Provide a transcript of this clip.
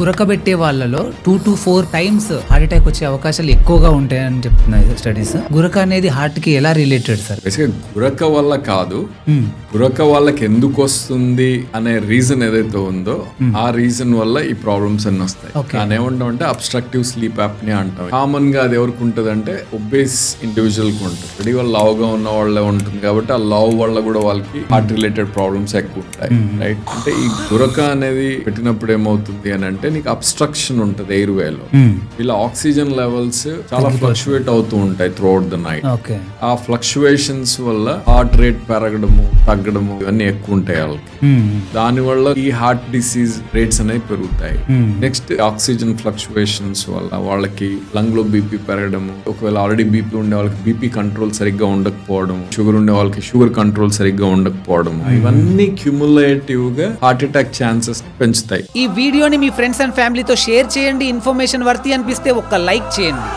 గురక పెట్టే వాళ్ళలో two to four times heart attack వచ్చే అవకాశాలు ఎక్కువగా ఉంటాయని చెప్తున్నాయి స్టడీస్ గురక అనేది హార్ట్కి ఎలా రిలేటెడ్ సార్ గురక వల్ల కాదు. గురక వాళ్ళకి ఎందుకు వస్తుంది అనే రీజన్ ఏదైతే ఉందో ఆ రీజన్ వల్ల ఈ ప్రాబ్లమ్స్ అన్ని వస్తాయి. దాని ఏమంటాం అంటే అబ్స్ట్రక్టివ్ స్లీప్ యాప్ని అంటాం. కామన్గా అది ఎవరికి ఉంటుంది అంటే ఒబేస్ ఇండివిజువల్కి ఉంటుంది. రెడీ వాళ్ళు లావుగా ఉన్న వాళ్ళే ఉంటుంది కాబట్టి ఆ లావ్ వల్ల కూడా వాళ్ళకి హార్ట్ రిలేటెడ్ ప్రాబ్లమ్స్ ఎక్కువ ఉంటాయి రైట్ అంటే ఈ గురక అనేది పెట్టినప్పుడు ఏమవుతుంది అని అంటే నీకు అబ్స్ట్రక్షన్ ఉంటుంది ఎయిర్ వేలో ఇలా ఆక్సిజన్ లెవెల్స్ చాలా ఫ్లక్చువేట్ అవుతూ ఉంటాయి throughout the night okay ఆ ఫ్లక్చువేషన్స్ వల్ల హార్ట్ రేట్ పెరగడము తగ్గడము ఇవన్నీ ఎక్కువ ఉంటాయి వాళ్ళకి. దాని వల్ల ఈ హార్ట్ డిసీజ్ రేట్స్ అనేవి పెరుగుతాయి. నెక్స్ట్ ఆక్సిజన్ ఫ్లక్చువేషన్స్ వల్ల వాళ్ళకి లంగ్లో బీపీ పెరగడము ఒకవేళ ఆల్రెడీ బీపీ ఉండే వాళ్ళకి బీపీ కంట్రోల్ సరిగ్గా ఉండకపోవడం షుగర్ ఉండే వాళ్ళకి షుగర్ కంట్రోల్ సరిగ్గా ఉండకపోవడం ఇవన్నీ క్యుములేటివ్గా హార్ట్ అటాక్ ఛాన్సెస్ పెంచుతాయి. ఈ వీడియోని మీ ఫ్రెండ్స్ అండ్ ఫ్యామిలీతో షేర్ చేయండి. ఇన్ఫర్మేషన్ వర్తి అనిపిస్తే ఒక్క లైక్ చేయండి.